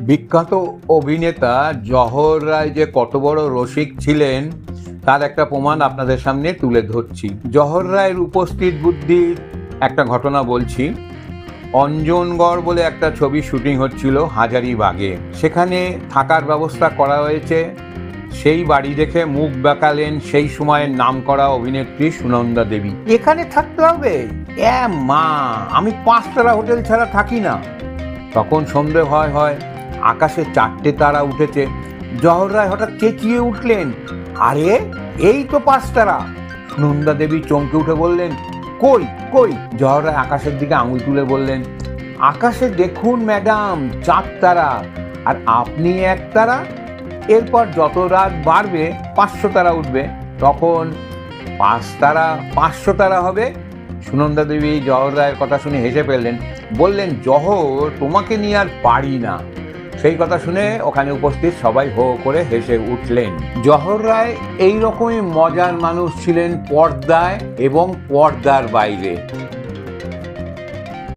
বিখ্যাত অভিনেতা জহর রায় যে কত বড় রসিক ছিলেন, তার একটা প্রমাণ আপনাদের সামনে তুলে ধরছি। জহর রায়ের উপস্থিত বুদ্ধির একটা ঘটনা বলছি। অঞ্জনগড় বলে একটা ছবি শুটিং হচ্ছিল হাজারিবাগে। সেখানে থাকার ব্যবস্থা করা হয়েছে। সেই বাড়ি দেখে মুখ বেঁকালেন সেই সময়ের নামকরা অভিনেত্রী সুনন্দা দেবী। এখানে থাকতে হবে? এ মা, আমি পাঁচতারা হোটেল ছাড়া থাকি না। তখন সন্ধে হয় হয়। আকাশে চারটে তারা উঠেছে। জহর রায় হঠাৎ চেঁচিয়ে উঠলেন, আরে, এই তো পাঁচতারা নন্দা দেবী চমকে উঠে বললেন, কই কই? জহর রায় আকাশের দিকে আঙুল তুলে বললেন, আকাশে দেখুন, ম্যাডাম, চার তারা, আর আপনি এক তারা। এরপর যত রাত বাড়বে, পাঁচশো তারা উঠবে। তখন পাঁচ তারা, পাঁচশো তারা হবে। সুনন্দা দেবী জহর রায়ের কথা শুনে হেসে ফেললেন, বললেন জহর তোমাকে নিয়ে আর পারি না। সেই কথা শুনে ওখানে উপস্থিত সবাই হো করে হেসে উঠলেন। জহর রায় এইরকমই মজার মানুষ ছিলেন পর্দায় এবং পর্দার বাইরে।